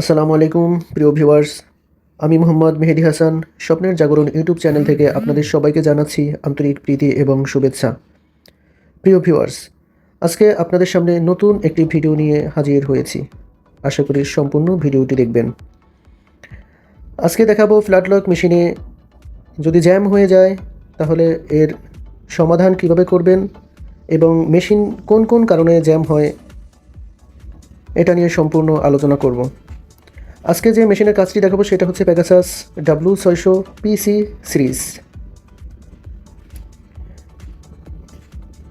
আসসালামু আলাইকুম, প্রিয় ভিউয়ার্স আমি মোহাম্মদ মেহেদি হাসান, স্বপ্নের জাগরণ ইউটিউব চ্যানেল থেকে আপনাদের সবাইকে জানাচ্ছি আন্তরিক প্রীতি এবং শুভেচ্ছা। প্রিয় ভিউয়ার্স আজকে আপনাদের সামনে নতুন একটি ভিডিও নিয়ে হাজির হয়েছি। আশা করি সম্পূর্ণ ভিডিওটি দেখবেন। আজকে দেখাবো ফ্ল্যাট লক মেশিনে। যদি জ্যাম হয়ে যায়, তাহলে এর সমাধান কীভাবে করবেন এবং মেশিন কোন কোন কারণে জ্যাম হয়, এটা নিয়ে সম্পূর্ণ আলোচনা করব। আজকে যে মেশিনের কাজটি দেখাবো সেটা হচ্ছে প্যাগাসাস ডাব্লু ছয়শো পিসি সিরিজ।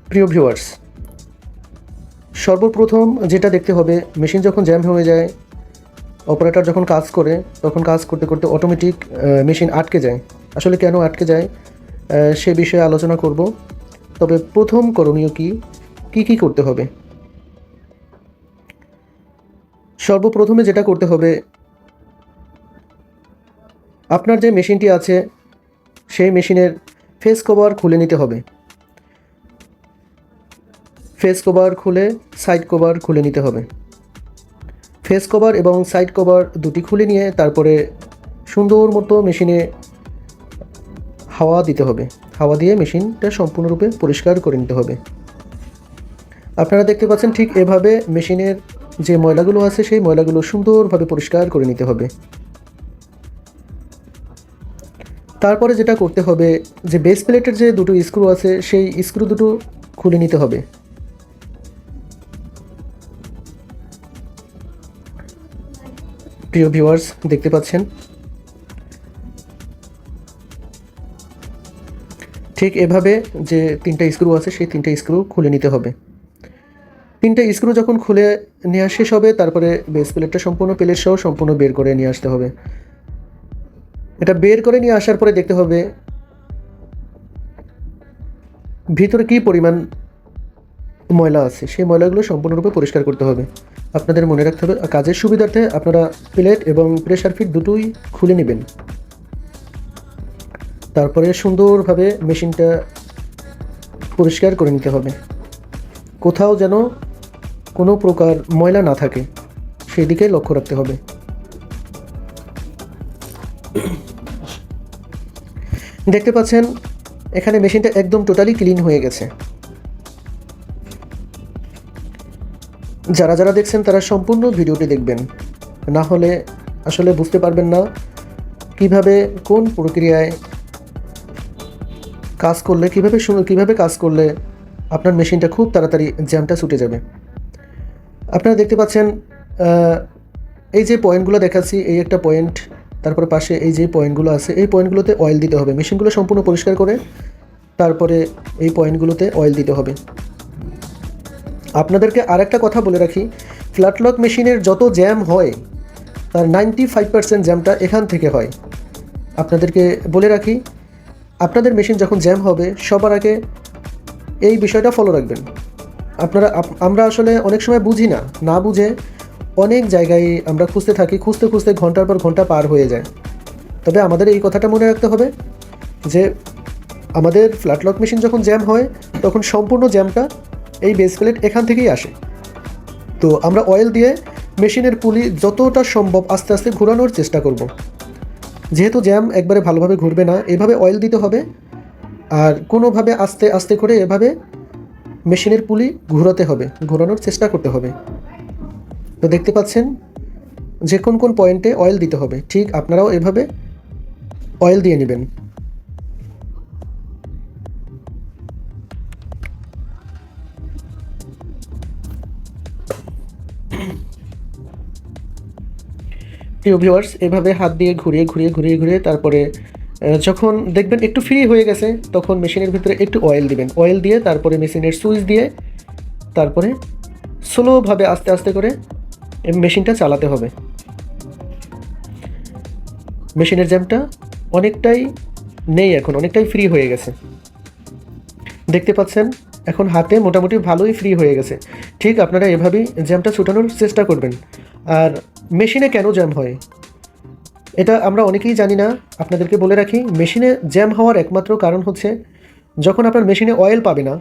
প্রিয় ভিউয়ার্স, সর্বপ্রথম যেটা দেখতে হবে, মেশিন যখন জ্যাম হয়ে যায়, অপারেটর যখন কাজ করে, তখন কাজ করতে করতে অটোমেটিক মেশিন আটকে যায়। আসলে কেন আটকে যায় সে বিষয়ে আলোচনা করব। তবে প্রথম করণীয় কি কি কি করতে হবে? সর্বপ্রথমে যেটা করতে হবে আপনার যে মেশিনটি আছে, সেই মেশিনের ফেস কভার খুলে নিতে হবে। ফেস কভার খুলে সাইড কভার খুলে নিতে হবে। ফেস কভার এবং সাইড কভার দুটি খুলে নিয়ে তারপরে সুন্দর মতো মেশিনে হাওয়া দিতে হবে। হাওয়া দিয়ে মেশিনটা সম্পূর্ণরূপে পরিষ্কার করে নিতে হবে। আপনারা দেখতে পাচ্ছেন ঠিক এভাবে মেশিনের যে ময়লাগুলো আছে, সেই ময়লাগুলো সুন্দরভাবে পরিষ্কার করে নিতে হবে। তারপরে যেটা করতে হবে, যে বেস প্লেটের যে দুটো স্ক্রু আছে, সেই স্ক্রু দুটো খুলে নিতে হবে। প্রিয় ভিউয়ার্স দেখতে পাচ্ছেন? ঠিক এভাবে যে তিনটা স্ক্রু আছে, সেই তিনটা স্ক্রু খুলে নিতে হবে। তিনটা স্ক্রু যখন খুলে নেওয়া শেষ হবে, তারপরে বেস প্লেটটা সম্পূর্ণ প্লেট সহ সম্পূর্ণ বের করে নিয়ে আসতে হবে। এটা বের করে নিয়ে আসার পরে দেখতে হবে ভিতরে কী পরিমাণ ময়লা আছে। সেই ময়লাগুলো সম্পূর্ণরূপে পরিষ্কার করতে হবে। আপনাদের মনে রাখতে হবে, কাজের সুবিধার্থে আপনারা প্লেট এবং প্রেশার ফিট দুটোই খুলে নেবেন। তারপরে সুন্দরভাবে মেশিনটা পরিষ্কার করে নিতে হবে। কোথাও যেন কোনো প্রকার ময়লা না থাকে সেই দিকে লক্ষ্য রাখতে হবে। দেখতে পাচ্ছেন, এখানে মেশিনটা একদম টোটালি ক্লিন হয়ে গেছে। যারা যারা দেখছেন, তারা সম্পূর্ণ ভিডিওটি দেখবেন। না হলে আসলে বুঝতে পারবেন না কীভাবে, কোন প্রক্রিয়ায় কাজ করলে, কীভাবে কীভাবে কাজ করলে আপনার মেশিনটা খুব তাড়াতাড়ি জ্যামটা ছুটে যাবে। আপনারা দেখতে পাচ্ছেন এই যে পয়েন্টগুলো দেখাচ্ছি, এই একটা পয়েন্ট তারপরে পাশে এই যে পয়েন্টগুলো আছে, এই পয়েন্টগুলোতে অয়েল দিতে হবে। মেশিনগুলো সম্পূর্ণ পরিষ্কার করে তারপরে এই পয়েন্টগুলোতে অয়েল দিতে হবে। আপনাদেরকে আরেকটা কথা বলে রাখি ফ্ল্যাটলক মেশিনের যত জ্যাম হয়, তার নাইনটি ফাইভ পার্সেন্ট জ্যামটা এখান থেকে হয়। আপনাদেরকে বলে রাখি, আপনাদের মেশিন যখন জ্যাম হবে, সবার আগে এই বিষয়টা ফলো রাখবেন। আপনারা, আমরা আসলে অনেক সময় বুঝি না না বুঝে অনেক জায়গায় আমরা খুঁজতে থাকি, খুঁজতে খুঁজতে ঘণ্টার পর ঘণ্টা পার হয়ে যায়। তবে আমাদের এই কথাটা মনে রাখতে হবে যে আমাদের ফ্ল্যাটলক মেশিন যখন জ্যাম হয়, তখন সম্পূর্ণ জ্যামটা এই বেস প্লেট এখান থেকেই আসে। তো আমরা অয়েল দিয়ে মেশিনের পুলি যতটা সম্ভব আস্তে আস্তে ঘোরানোর চেষ্টা করব। যেহেতু জ্যাম একবারে ভালোভাবে ঘুরবে না, এভাবে অয়েল দিতে হবে। আর কোনোভাবে আস্তে আস্তে করে এভাবে মেশিনের পুলি ঘোরাতে হবে, ঘোরানোর চেষ্টা করতে হবে। তো দেখতে পাচ্ছেন যে কোন কোন পয়েন্টে অয়েল দিতে হবে। ঠিক আপনারাও এভাবে অয়েল দিয়ে নেবেন। প্রিয় ভিউয়ার্স এভাবে হাত দিয়ে ঘুরিয়ে ঘুরিয়ে ঘুরিয়ে ঘুরিয়ে তারপরে যখন দেখবেন একটু ফ্রি হয়ে গেছে, তখন মেশিনের ভিতরে একটু অয়েল দিবেন। অয়েল দিয়ে তারপরে মেশিনের সুইচ দিয়ে তারপরে স্লোভাবে আস্তে আস্তে করে মেশিনটা চালাতে হবে। মেশিনের জ্যামটা অনেকটাই নেই এখন, অনেকটাই ফ্রি হয়ে গেছে। দেখতে পাচ্ছেন, এখন হাতে মোটামুটি ভালোই ফ্রি হয়ে গেছে। ঠিক আপনারা এভাবেই জ্যামটা ছুটানোর চেষ্টা করবেন। আর মেশিনে কেন জ্যাম হয়? এটা আমরা অনেকেই জানি না। আপনাদেরকে বলে রাখি, মেশিনে জ্যাম হওয়ার একমাত্র কারণ হচ্ছে, যখন আপনার মেশিনে অয়েল পাবে না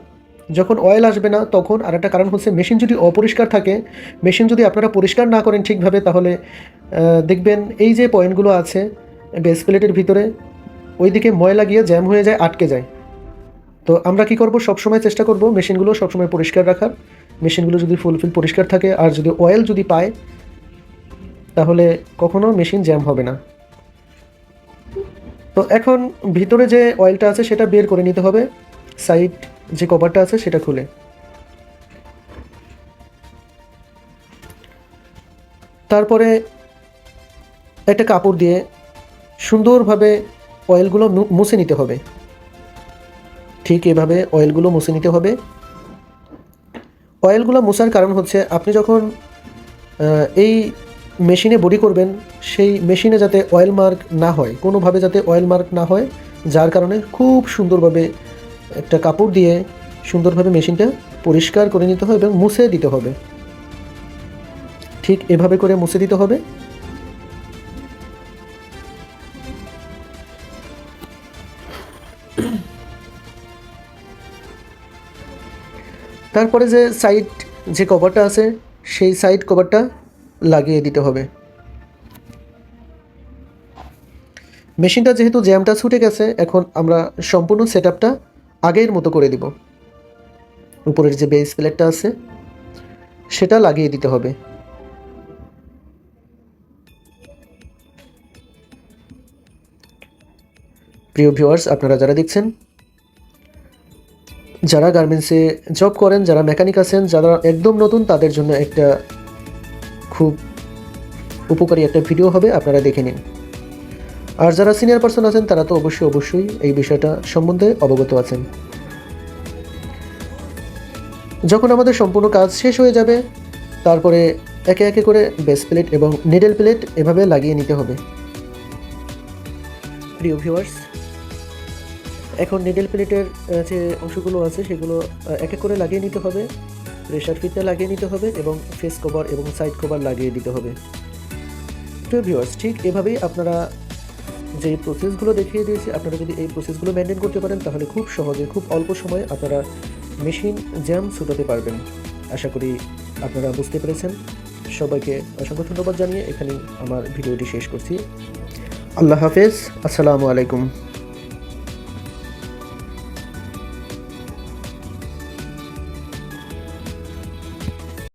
যখন অয়েল আসবে না, তখন আর একটা কারণ হচ্ছে মেশিন যদি অপরিষ্কার থাকে মেশিন যদি আপনারা পরিষ্কার না করেন ঠিকভাবে, তাহলে দেখবেন এই যে পয়েন্টগুলো আছে বেস প্লেটের ভিতরে, ওইদিকে ময়লা গিয়ে জ্যাম হয়ে যায়, আটকে যায়। তো আমরা কি করব? সবসময় চেষ্টা করব মেশিনগুলো সবসময় পরিষ্কার রাখার। মেশিনগুলো যদি ফুলফিল পরিষ্কার থাকে, আর যদি অয়েল যদি পায়, তাহলে কখনো মেশিন জ্যাম হবে না। তো এখন ভিতরে যে অয়েলটা আছে, সেটা বের করে নিতে হবে। সাইড যে কভারটা আছে সেটা খুলে। তারপরে একটা কাপড় দিয়ে সুন্দরভাবে অয়েলগুলো মুছে নিতে হবে। ঠিক এভাবে অয়েলগুলো মুছে নিতে হবে। অয়েলগুলো মোছার কারণ হচ্ছে আপনি যখন এই মেশিনে বডি করবেন, সেই মেশিনে যাতে অয়েল মার্ক না হয়, কোনোভাবে যাতে অয়েল মার্ক না হয়, যার কারণে খুব সুন্দরভাবে একটা কাপড় দিয়ে সুন্দরভাবে মেশিনটা পরিষ্কার করে নিতে হবে এবং মুছে দিতে হবে। ঠিক এভাবে করে মুছে দিতে হবে। তারপরে যে সাইড যে কভারটা আছে, সেই সাইড কভারটা লাগিয়ে দিতে হবে। মেশিনটা যেহেতু জ্যামটা ছুটে গেছে, এখন আমরা সম্পূর্ণ সেট আপটা আগের মতো করে দিব। উপরের যে বেস প্লেটটা আছে, সেটা লাগিয়ে দিতে হবে। প্রিয় ভিউয়ার্স আপনারা যারা দেখছেন, যারা গার্মেন্টসে জব করেন, যারা মেকানিক আছেন, যারা একদম নতুন, তাদের জন্য একটা খুব উপকারী একটা ভিডিও হবে, আপনারা দেখে নিন। আর যারা সিনিয়র পার্সন আছেন, তারা তো অবশ্যই অবশ্যই এই বিষয়টা সম্বন্ধে অবগত আছেন। যখন আমাদের সম্পূর্ণ কাজ শেষ হয়ে যাবে, তারপরে একে একে করে বেস প্লেট এবং নিডেল প্লেট এভাবে লাগিয়ে নিতে হবে। প্রিয় ভিউয়ার্স এখন নিডেল প্লেটের যে অংশগুলো আছে, সেগুলো এক এক করে লাগিয়ে নিতে হবে। প্রেশার ফিটটা লাগিয়ে নিতে হবে এবং ফেস কভার এবং সাইড কভার লাগিয়ে দিতে হবে। তো ভিউয়ার্স ঠিক এভাবেই আপনারা যে প্রসেসগুলো দেখিয়ে দিয়েছি, আপনারা যদি এই প্রসেসগুলো মেনটেন করতে পারেন, তাহলে খুব সহজে, খুব অল্প সময়ে আপনারা মেশিন জ্যাম ছুটাতে পারবেন। আশা করি আপনারা বুঝতে পেরেছেন। সবাইকে অসংখ্য ধন্যবাদ জানিয়ে এখানেই আমার ভিডিওটি শেষ করছি। আল্লাহ হাফেজ। আসসালামু আলাইকুম।